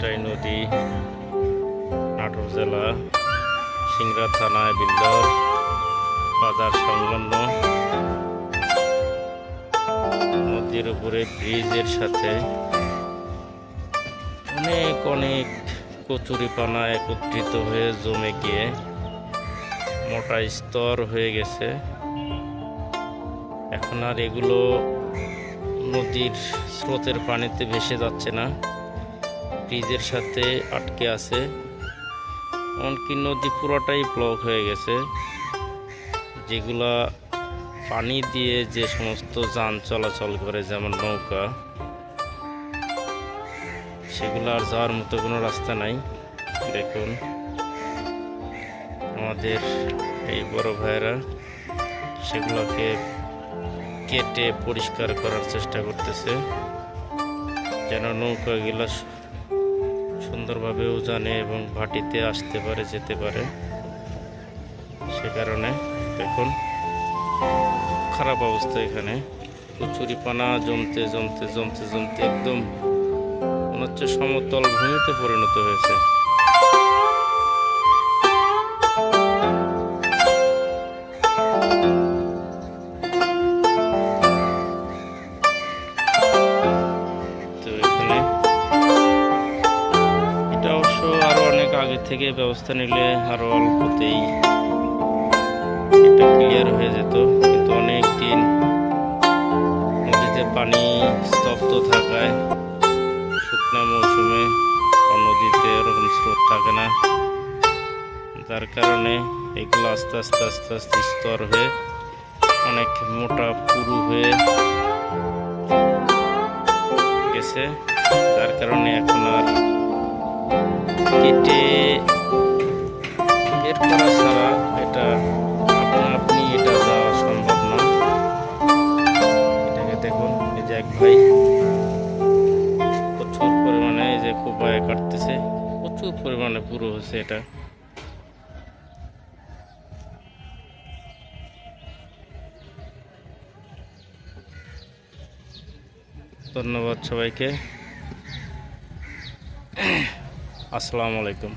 নদী নাটোর জেলা সিংড়া থানায় বিল্লর বাজার সংলগ্ন নদীর উপরে ব্রিজের সাথে অনেক অনেক কচুরিপানা একত্রিত হয়ে জমে গিয়ে মোটা স্তর হয়ে গেছে। এখন আর এগুলো নদীর স্রোতের পানিতে ভেসে যাচ্ছে না। ব্রিজের সাথে আটকে আছে। এমনকি নদী পুরোটাই ব্লক হয়ে গেছে। যেগুলা পানি দিয়ে যে সমস্ত যান চলাচল করে, যেমন নৌকা, সেগুলো আর যাওয়ার মতো কোনো রাস্তা নাই। দেখুন, আমাদের এই বড় ভাইয়েরা সেগুলোকে কেটে পরিষ্কার করার চেষ্টা করতেছে, যেন নৌকাগুলো সু- সুন্দরভাবে উজানে এবং ভাটিতে আসতে পারে, যেতে পারে। সে কারণে দেখুন, খারাপ অবস্থা এখানে। কচুরিপানা জমতে জমতে জমতে জমতে একদম মনে হচ্ছে সমতল ভূমিতে পরিণত হয়েছে। আগে থেকে ব্যবস্থা নিলে আরও অল্পতেই এটা ক্লিয়ার হয়ে যেত। কিন্তু অনেক দিন নদীতে পানি স্তব্ধ থাকায় শুকনা মৌসুমে নদীতে এরকম স্রোত থাকে না। যার কারণে এগুলো আস্তে আস্তে আস্তে আস্তে স্তর হয়ে অনেক মোটা, পুরু হয়ে গেছে। তার কারণে এখন আর এক ভাই। প্রচুর পরিমাণে এই যে কোপায় কাটতেছে। প্রচুর পরিমাণে পুরো হচ্ছে এটা। ধন্যবাদ সবাইকে। আসসালামু আলাইকুম।